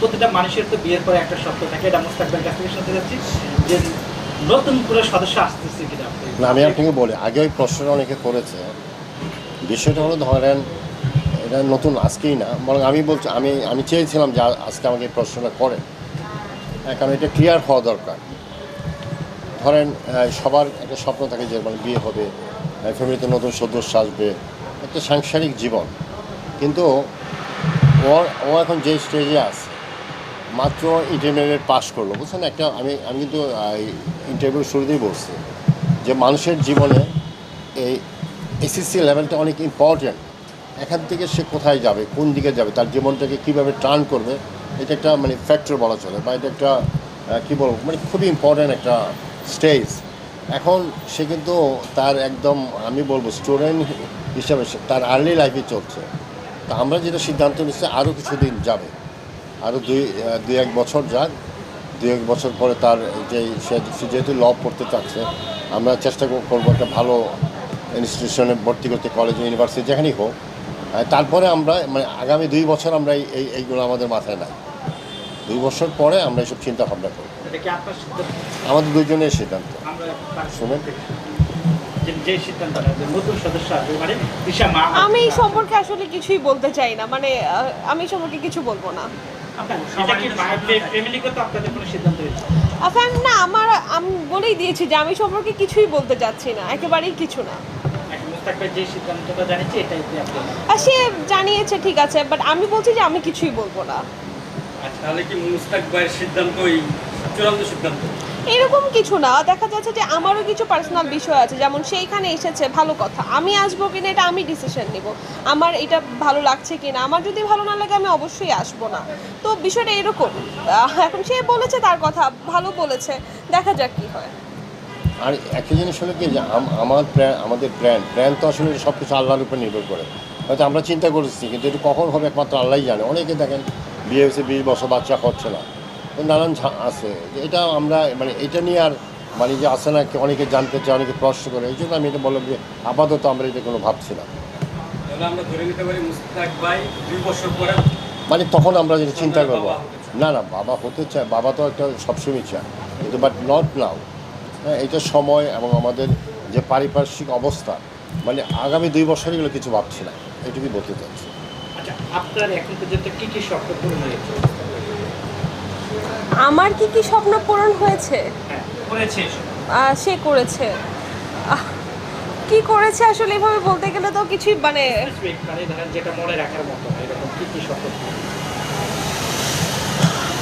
প্রতিটা মানুষের তো বিয়ের পরে একটা শর্ত থাকে এটা মোস্তাকবের কাছ থেকে শুনতে যাচ্ছি যে নতুন করে সদস্য আসতেছে কিনা না আমি আপনাকে বলি আগে ওই প্রশ্নটা অনেকে করেছে। বিষয়টা হলো ধরেন এটা নতুন আজকেই না বরং আমি বলছি আমি আমি চেয়েছিলাম যে আজকে আমাকে এই প্রশ্নটা করেন। হ্যাঁ, কারণ এটা ক্লিয়ার হওয়া দরকার। ধরেন সবার একটা স্বপ্ন থাকে যে মানে বিয়ে হবে ফ্যামিলিতে নতুন সদস্য আসবে একটা সাংসারিক জীবন। কিন্তু ও ও এখন যে স্টেজে আছে মাত্র ইন্টারমিডিয়েট পাস করল, বুঝছেন? একটা আমি আমি কিন্তু ইন্টারভিউ শুরুতেই বলছি যে মানুষের জীবনে এই এসএসসি লেভেলটা অনেক ইম্পর্ট্যান্ট এখান থেকে সে কোথায় যাবে, কোন দিকে যাবে, তার জীবনটাকে কীভাবে টার্ন করবে, এটা একটা মানে ফ্যাক্টর বলা চলে, বা এটা একটা কী বলব মানে খুবই ইম্পর্ট্যান্ট একটা স্টেজ এখন সে কিন্তু তার একদম, আমি বলব স্টুডেন্ট হিসাবে তার আর্লি লাইফে চলছে। তা আমরা যেটা সিদ্ধান্ত নিচ্ছি আরও কিছুদিন যাবে। আরও দুই দুই এক বছর যাক। দুই এক বছর পরে তার যে সে যেহেতু ল পড়তে চাচ্ছে আমরা চেষ্টা কর- করব একটা ভালো ইনস্টিটিউশনে ভর্তি করতে কলেজ ইউনিভার্সিটি যেখানেই হোক। তারপরে আমরা মানে আগামী দুই বছর আমরা এই এই- এইগুলো আমাদের মাথায় নাই। দুই বছর পরে আমরা এইসব চিন্তা ভাবনা করি এটা কি আপনার সিদ্ধান্ত? আমাদের দুজনের সিদ্ধান্ত। শুনুন। মানে দিশা মা আমি এই সম্পর্কে আসলে কিছুই বলতে চাই না। মানে আমি সম্পর্কে কিছু বলব না। আপনার এটা কি ফ্যামিলিগত আপনাদের কোনো সিদ্ধান্ত হয়েছে? আফান না আমার আমি বলেই দিয়েছি যে আমি সম্পর্কে কিছুই বলতে চাচ্ছি না একেবারেই কিছু না। সে জানিয়েছে ঠিক আছে বাট আমি বলছি যে আমি কিছুই বলব না। আচ্ছা তাহলে কি মুস্তাক ভাইয়ের সিদ্ধান্তই চূড়ান্ত সিদ্ধান্ত? এরকম কিছু না। দেখা যাচ্ছে যে আমারও কিছু পার্সোনাল বিষয় আছে, যেমন সেইখানে এসেছে, ভালো কথা। আমি আসব কিনা এটা আমি ডিসিশন নেব। আমার এটা ভালো লাগছে কিনা? আমার যদি ভালো না লাগে আমি অবশ্যই আসব না। তো বিষয়টা এরকম। এখন সে বলেছে তার কথা, ভালো বলেছে। দেখা যাক কি হয়। আর একটা জিনিস হলো কি যে আমার প্ল্যান আমাদের প্ল্যান প্ল্যান তো আসলে সব কিছু আল্লাহর উপর নির্ভর করে। হয়তো আমরা চিন্তা করেছি, কিন্তু এটা কখন হবে একমাত্র আল্লাহই জানে। অনেকে দেখেন বিয়ে হয়েছে বিশ বছর বাচ্চা হচ্ছে না। নানান ঝা- আছে। এটা আমরা মানে এটা নিয়ে আর মানে যে আসে না অনেকে জানতে চায় অনেকে প্রশ্ন করে এই জন্য আমি এটা বললাম যে আপাতত আমরা এটা কোনো ভাবছি না তাহলে আমরা ধরে নিতে পারি মুস্তাক ভাই দুই বছর পরে মানে তখন আমরা যেটা চিন্তা করব। না না বাবা হতে চায় বাবা তো একটা সবসময় চায়। কিন্তু বাট নট নাও হ্যাঁ এটা সময় এবং আমাদের যে পারিপার্শ্বিক অবস্থা মানে আগামী দুই বছর এগুলো কিছু ভাবছি না। এটুকুই বলতে চাচ্ছি। আচ্ছা আপনার এখন পর্যন্ত কি কি স্বপ্ন পূরণ হয়েছে? আমার কি কি স্বপ্ন পূরণ হয়েছে? হ্যাঁ করেছে। সে করেছে। কি করেছে আসলে এভাবে বলতে গেলে তো কিছুই মানে মানে ধরেন যেটা মনে রাখার মতো এরকম কি কি স্বপ্ন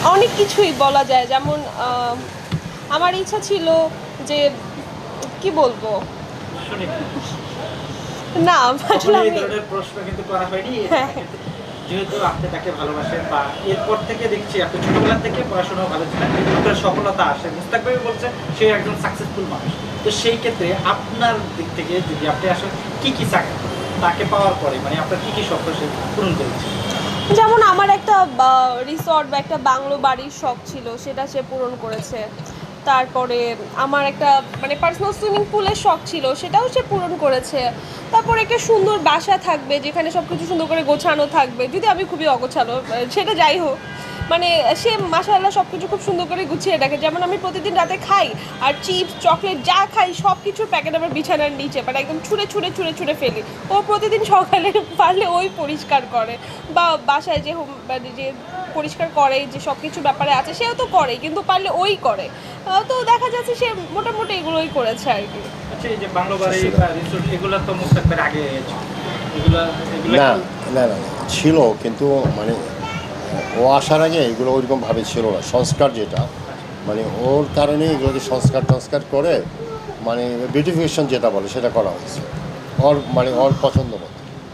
অনেক কিছুই বলা যায় যেমন আমার ইচ্ছা ছিল যে কি বলব? না আসলে আমি প্রশ্ন কিন্তু করা হয়নি হ্যাঁ। যেহেতু আপনি তাকে ভালোবাসেন বা এরপর থেকে দেখছি আপনি ছোটবেলা থেকে পড়াশোনাও ভালো ছিলেন আপনার সফলতা আসে। মুস্তাক ভাই বলছে সে একজন সাকসেসফুল মানুষ। তো সেই ক্ষেত্রে আপনার দিক থেকে যদি আপনি আসেন কি কি তাকে পাওয়ার পরে মানে আপনার কি কি স্বপ্ন সে পূরণ করেছে? যেমন আমার একটা রিসর্ট বা একটা বাংলো বাড়ির শখ ছিল, সেটা সে পূরণ করেছে। তারপরে আমার একটা মানে পার্সোনাল সুইমিং পুলের শখ ছিল, সেটাও সে পূরণ করেছে। তারপরে একটা সুন্দর বাসা থাকবে, যেখানে সব কিছু সুন্দর করে গোছানো থাকবে। যদি আমি খুবই অগোছানো সেটা যাই হোক। মানে সে মাসাল্লাহ সব কিছু খুব সুন্দর করে গুছিয়ে রাখে। যেমন আমি প্রতিদিন রাতে খাই আর চিপস চকলেট যা খাই সব কিছুর প্যাকেট আমার বিছানার নিচে মানে একদম ছুঁড়ে ছুঁড়ে ছুঁড়ে ছুঁড়ে ফেলি। ও প্রতিদিন সকালে পারলে ওই পরিষ্কার করে বা বাসায় যে হোম মানে যে পরিষ্কার করে যে সব কিছু ব্যাপারে আছে সেও তো করে কিন্তু পারলে ওই করে। তো দেখা যাচ্ছে সে মোটামুটি এগুলোই করেছে আর কি। আচ্ছা এই যে বাংলো রিসোর্ট এগুলো তো আগে। এগুলা না না, ছিল কিন্তু মানে ও আসার আগে এগুলো ওইরকমভাবে ছিল না। সংস্কার যেটা মানে ওর কারণে এগুলোকে সংস্কার টংস্কার করে মানে বিউটিফিকেশন যেটা বলে সেটা করা হয়েছে। ওর মানে ওর পছন্দ মতো।